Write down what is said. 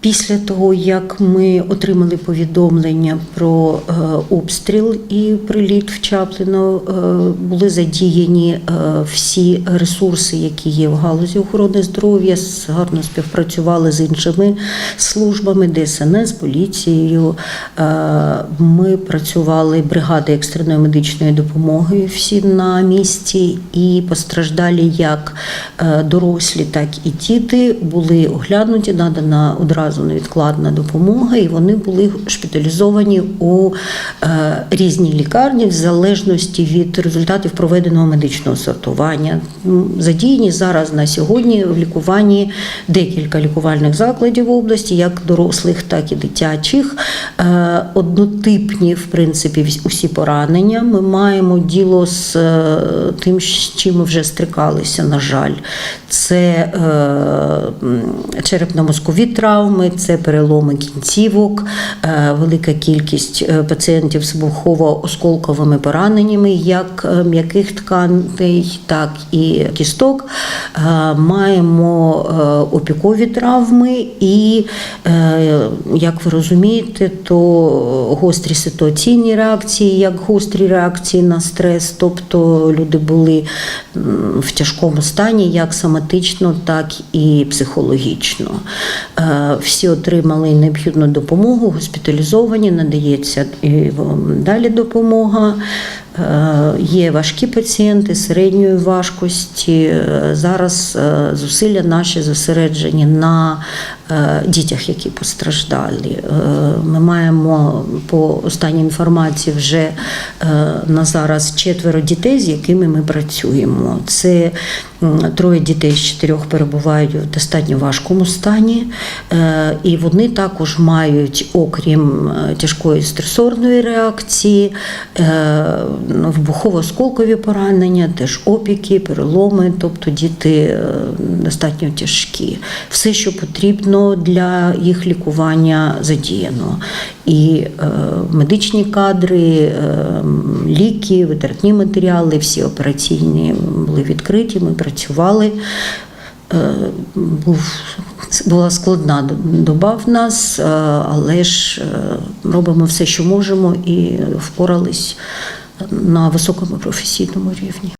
Після того, як ми отримали повідомлення про е, обстріл і приліт в Чаплино, е, були задіяні е, всі ресурси, які є в галузі охорони здоров'я, гарно співпрацювали з іншими службами, ДСНС, поліцією. Ми працювали бригади екстреної медичної допомоги всі на місці, і постраждалі як дорослі, так і діти були оглянуті, надана одразу невідкладна допомога, і вони були шпиталізовані у е, різні лікарні в залежності від результатів проведеного медичного сортування. Задіяні зараз на сьогодні в лікуванні декілька лікувальних закладів в області, як дорослих, так і дитячих. Е, Однотипні, в принципі, усі поранення. Ми маємо діло з е, тим, з чим ми вже стрикалися, на жаль. Це черепно-мозкові травми, це переломи кінцівок, е, велика кількість е, пацієнтів з вухово-осколковими пораненнями, як е, м'яких тканей, так і кісток. Маємо опікові травми, і, як ви розумієте, то гострі ситуаційні реакції, як гострі реакції на стрес, тобто люди були в тяжкому стані, як соматично, так і психологічно. Е, Всі отримали необхідну допомогу, госпіталізовані, надається і далі допомога. Е, Є важкі пацієнти середньої важкості. Е, Зараз е, зусилля наші зосереджені на е, дітях, які постраждали. Е, Ми маємо по останній інформації вже е, на зараз четверо дітей, з якими ми працюємо. Це троє дітей з чотирьох перебувають в достатньо важкому стані, Е, і вони також мають, окрім е, тяжкої стресорної реакції, е, ну, вибухово-осколкові поранення, теж опіки, переломи, тобто діти е, достатньо тяжкі. Все, що потрібно для їх лікування, задіяно. І е, медичні кадри, е, ліки, витратні матеріали, всі операційні були відкриті. Ми працювали. Е, Був, була складна доба в нас, е, але ж е, робимо все, що можемо, і впорались на високому професійному рівні.